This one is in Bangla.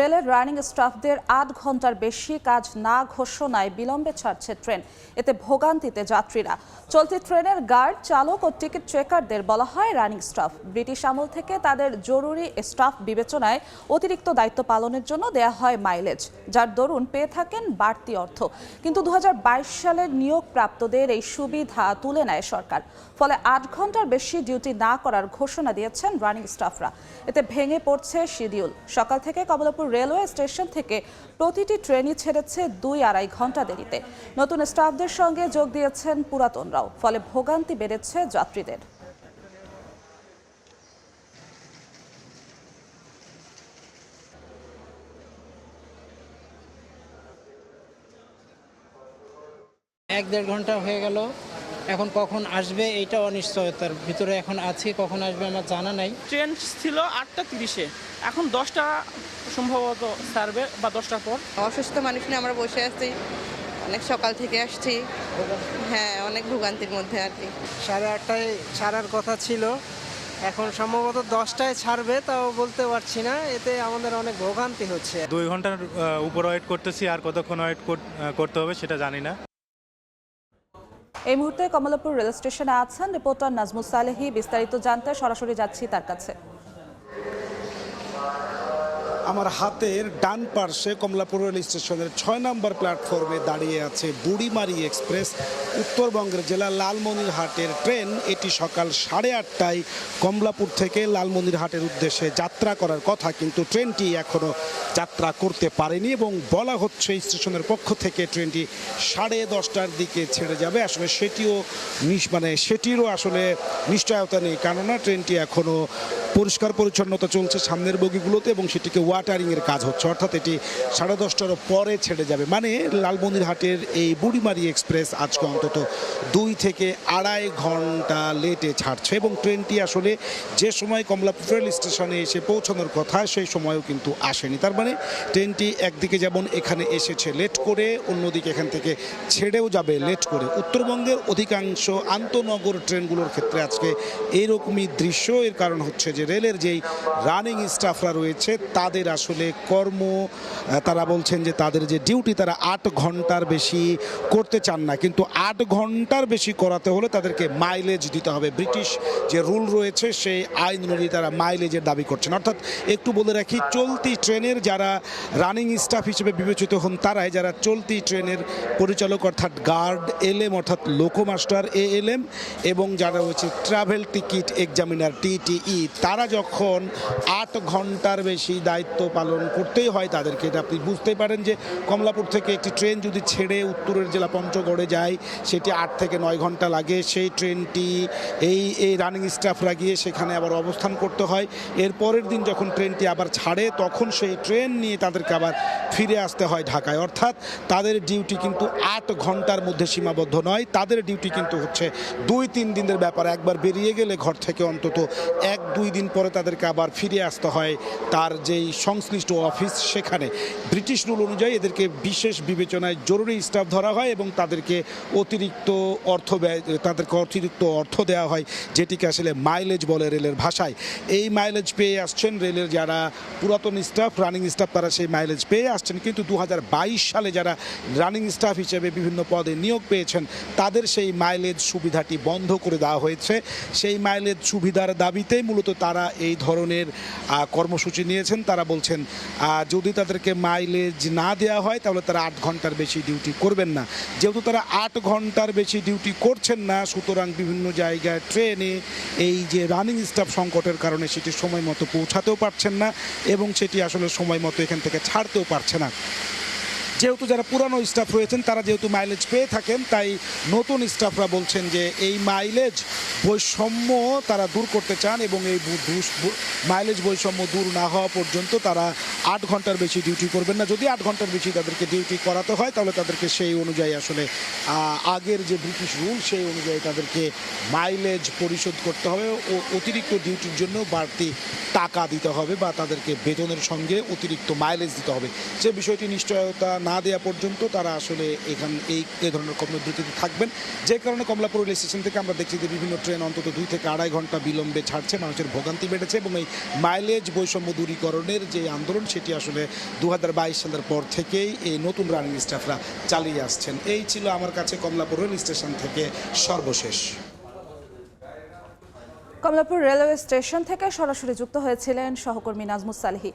রেলের রানিং স্টাফদের আট ঘণ্টার বেশি কাজ না ঘোষণায় বিলম্বে ছাড়ছে ট্রেন। এতে ভোগান্তিতে যাত্রীরা। চলতি ট্রেনের গার্ড, চালক ও টিকিট চেকারদের বলা হয় রানিং স্টাফ। ব্রিটিশ আমল থেকে তাদের জরুরি স্টাফ বিবেচনায় অতিরিক্ত দায়িত্ব পালনের জন্য দেয়া হয় মাইলেজ, যার দরুন পেয়ে থাকেন বাড়তি অর্থ। কিন্তু দু হাজার বাইশ সালের নিয়োগপ্রাপ্তদের এই সুবিধা তুলে নেয় সরকার। ফলে আট ঘণ্টার বেশি ডিউটি না করার ঘোষণা দিয়েছেন রানিং স্টাফরা। এতে ভেঙে পড়ছে শিডিউল। সকাল থেকে কমলাপুর রেলওয়ে স্টেশন থেকে প্রতিটি ট্রেনই ছেড়েছে দুই আড়াই ঘণ্টা দেরিতে। নতুন স্টাফদের সঙ্গে যোগ দিয়েছেন পুরাতনরাও ফলে ভোগান্তি বেড়েছে যাত্রীদের। এক দেড় ঘণ্টা হয়ে গেল। এখন কখন আসবে এইটা অনিশ্চয়তার ভিতরে এখন আছি কখন আসবে আমার জানা নাই। ট্রেন ছিল আটটা তিরিশে। এখন দশটা সম্ভবত সার্ভে বা দশটার পর। অসুস্থ মানুষ নিয়ে আমরা বসে আছি অনেক সকাল থেকে আসছি। হ্যাঁ অনেক ভোগান্তির মধ্যে আর কি। সাড়ে আটটায় ছাড়ার কথা ছিল। এখন সম্ভবত দশটায় ছাড়বে তাও বলতে পারছি না। এতে আমাদের অনেক ভোগান্তি হচ্ছে। দুই ঘণ্টার উপর ওয়েট করতেছি আর কতক্ষণ ওয়েট করতে হবে সেটা জানি না। এই মুহূর্তে কমলাপুর রেল স্টেশনে আছেন রিপোর্টার নাজমুল সালেহি। বিস্তারিত জানতে সরাসরি যাচ্ছি তার কাছে। আমার হাতের ডান পার্শ্বে কমলাপুর রেল স্টেশনের ছয় নম্বর প্ল্যাটফর্মে দাঁড়িয়ে আছে বুড়িমারি এক্সপ্রেস। উত্তরবঙ্গের জেলা লালমনিরহাটের ট্রেন। এটি সকাল সাড়ে আটটায় কমলাপুর থেকে লালমনিরহাটের উদ্দেশ্যে যাত্রা করার কথা, কিন্তু ট্রেনটি এখনও যাত্রা করতে পারেনি এবং বলা হচ্ছে স্টেশনের পক্ষ থেকে ট্রেনটি সাড়ে দশটার দিকে ছেড়ে যাবে। আসলে সেটিও মানে সেটিরও আসলে নিশ্চয়তা নেই, কেননা ট্রেনটি এখনও পরিষ্কার পরিচ্ছন্নতা চলছে সামনের বগিগুলোতে এবং সেটিকে ওয়াটারিংয়ের কাজ হচ্ছে। অর্থাৎ এটি সাড়ে দশটারও পরে ছেড়ে যাবে। মানে লালমন্দিরহাটের এই বুড়িমারি এক্সপ্রেস আজকে অন্তত দুই থেকে আড়াই ঘণ্টা লেটে ছাড়ছে এবং ট্রেনটি আসলে যে সময় কমলাপুর রেল স্টেশনে এসে পৌঁছানোর কথা, সেই সময়ও কিন্তু আসেনি। তার মানে ট্রেনটি একদিকে যেমন এখানে এসেছে লেট করে, অন্যদিকে এখান থেকে ছেড়েও যাবে লেট করে। উত্তরবঙ্গের অধিকাংশ আন্তনগর ট্রেনগুলোর ক্ষেত্রে আজকে এইরকমই দৃশ্য। এর কারণ হচ্ছে যে রেলের যেই রানিং স্টাফরা রয়েছে, তাদের আসলে কর্ম তারা বলছেন যে তাদের যে ডিউটি তারা আট ঘণ্টার বেশি করতে চান না। কিন্তু আট ঘণ্টার বেশি করাতে হলে তাদেরকে মাইলেজ দিতে হবে। ব্রিটিশ যে রুল রয়েছে, সেই আইন অনুযায়ী তারা মাইলেজের দাবি করছেন। অর্থাৎ একটু বলে রাখি, চলতি ট্রেনের যারা রানিং স্টাফ হিসেবে বিবেচিত হন, তারাই যারা চলতি ট্রেনের পরিচালক, অর্থাৎ গার্ড এলএম অর্থাৎ লোকোমাস্টার এ এল এম এবং যারা রয়েছে ট্রাভেল টিকিট এক্সামিনার টিটিই তারা যখন আট ঘণ্টার বেশি দায়িত্ব পালন করতেই হয় তাদেরকে আপনি বুঝতেই পারেন যে কমলাপুর থেকে একটি ট্রেন যদি ছেড়ে উত্তরের জেলা পঞ্চগড়ে যায়, সেটি আট থেকে নয় ঘণ্টা লাগে। সেই ট্রেনটি এই এই রানিং স্টাফরা গিয়ে সেখানে আবার অবস্থান করতে হয়। এর পরের দিন যখন ট্রেনটি আবার ছাড়ে, তখন সেই ট্রেন নিয়ে তাদেরকে আবার ফিরে আসতে হয় ঢাকায়। অর্থাৎ তাদের ডিউটি কিন্তু আট ঘণ্টার মধ্যে সীমাবদ্ধ নয়। তাদের ডিউটি কিন্তু হচ্ছে দুই, তিন দিনের ব্যাপার। একবার বেরিয়ে গেলে ঘর থেকে অন্তত এক, দুই দিন পরে তাদেরকে আবার ফিরে আসতে হয় তার যেই সংশ্লিষ্ট অফিস সেখানে। ব্রিটিশ রুল অনুযায়ী এদেরকে বিশেষ বিবেচনায় জরুরি স্টাফ ধরা হয় এবং তাদেরকে অতিরিক্ত অর্থ ব্যয়, তাদেরকে অতিরিক্ত অর্থ দেওয়া হয়, যেটিকে আসলে মাইলেজ বলে রেলের ভাষায়। এই মাইলেজ পেয়ে আসছেন রেলের যারা পুরাতন স্টাফ রানিং স্টাফ তারা সেই মাইলেজ পেয়ে আসছেন। কিন্তু দু হাজার বাইশ সালে যারা রানিং স্টাফ হিসেবে বিভিন্ন পদে নিয়োগ পেয়েছেন, তাদের সেই মাইলেজ সুবিধাটি বন্ধ করে দেওয়া হয়েছে। সেই মাইলেজ সুবিধার দাবিতেই মূলত তারা এই ধরনের কর্মসূচি নিয়েছেন, তারা বলছেন যদি তাদেরকে মাইলেজ না দেওয়া হয়, তাহলে তারা আট ঘণ্টার বেশি ডিউটি করবেন না। যেহেতু তারা আট ঘণ্টার বেশি ডিউটি করছেন না, সুতরাং বিভিন্ন জায়গায় ট্রেনে এই যে রানিং স্টাফ সংকটের কারণে সেটি সময় মতো পৌঁছাতেও পারছেন না এবং সেটি আসলে সময় মতো এখান থেকে ছাড়তেও পারছে না। যেহেতু যারা পুরানো স্টাফ রয়েছেন, তারা যেহেতু মাইলেজ পেয়ে থাকেন, তাই নতুন স্টাফরা বলছেন যে এই মাইলেজ বৈষম্য তারা দূর করতে চান এবং এই মাইলেজ বৈষম্য দূর না হওয়া পর্যন্ত তারা আট ঘণ্টার বেশি ডিউটি করবেন না। যদি আট ঘণ্টার বেশি তাদেরকে ডিউটি করাতে হয়, তাহলে তাদেরকে সেই অনুযায়ী আসলে আগের যে ব্রিটিশ রুল সেই অনুযায়ী তাদেরকে মাইলেজ পরিশোধ করতে হবে ও অতিরিক্ত ডিউটির জন্য বাড়তি টাকা দিতে হবে বা তাদেরকে বেতনের সঙ্গে অতিরিক্ত মাইলেজ দিতে হবে। যে বিষয়টি নিশ্চয়তা না না দেওয়া পর্যন্ত তারা আসলে এখান, এই, এ ধরনের কর্মবিরতিতে থাকবেন। যে কারণে কমলাপুর রেল স্টেশন থেকে আমরা দেখছি যে বিভিন্ন ট্রেন অন্তত দুই থেকে আড়াই ঘণ্টা বিলম্বে ছাড়ছে, মানুষের ভোগান্তি বেড়েছে এবং এই মাইলেজ বৈষম্য দূরীকরণের যে আন্দোলন সেটি আসলে দু হাজার বাইশ সালের পর থেকেই এই নতুন রানিং স্টাফরা চালিয়ে আসছেন। এই ছিল আমার কাছে কমলাপুর রেল স্টেশন থেকে সর্বশেষ। কমলাপুর রেলওয়ে স্টেশন থেকে সরাসরি যুক্ত হয়েছিলেন সহকর্মী নাজমুস সালেহি।